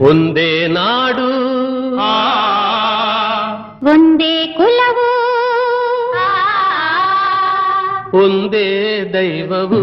ಒಂದೇ ನಾಡು ಒಂದೇ ಕುಲವು ಒಂದೇ ದೈವವು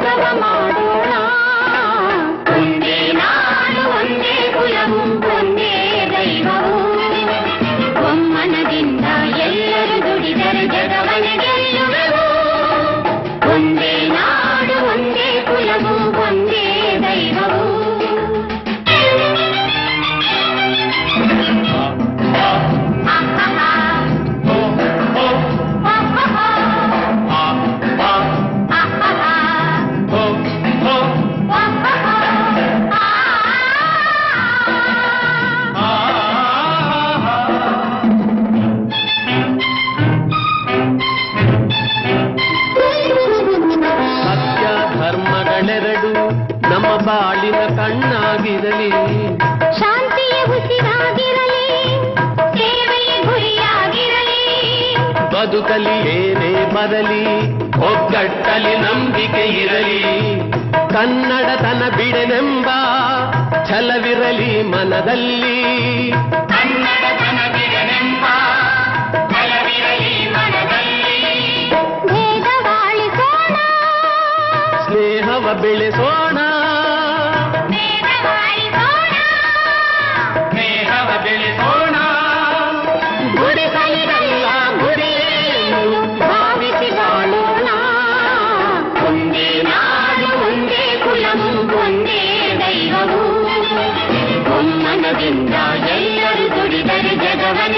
प्रभमाडु ಕಣ್ಣೆರಡು ನಮ್ಮ ಬಾಳಿನ ಕಣ್ಣಾಗಿರಲಿ. ಶಾಂತಿಯ ಹುಸಿರಾಗಿರಲಿ ಸೇವೆಯ ಗುರಿಯಾಗಿರಲಿ. ಬದುಕಲಿ ಏನೇ ಬರಲಿ ಒಗ್ಗಟ್ಟಲಿ ನಂಬಿಕೆ ಇರಲಿ. ಕನ್ನಡತನ ಬಿಡೆನೆಂಬ ಛಲವಿರಲಿ ಮನದಲ್ಲಿ. ಬೆಳೆಸೋಣ ಎಲ್ಲರೂ ದುಡಿದರೆ ಜಗವನ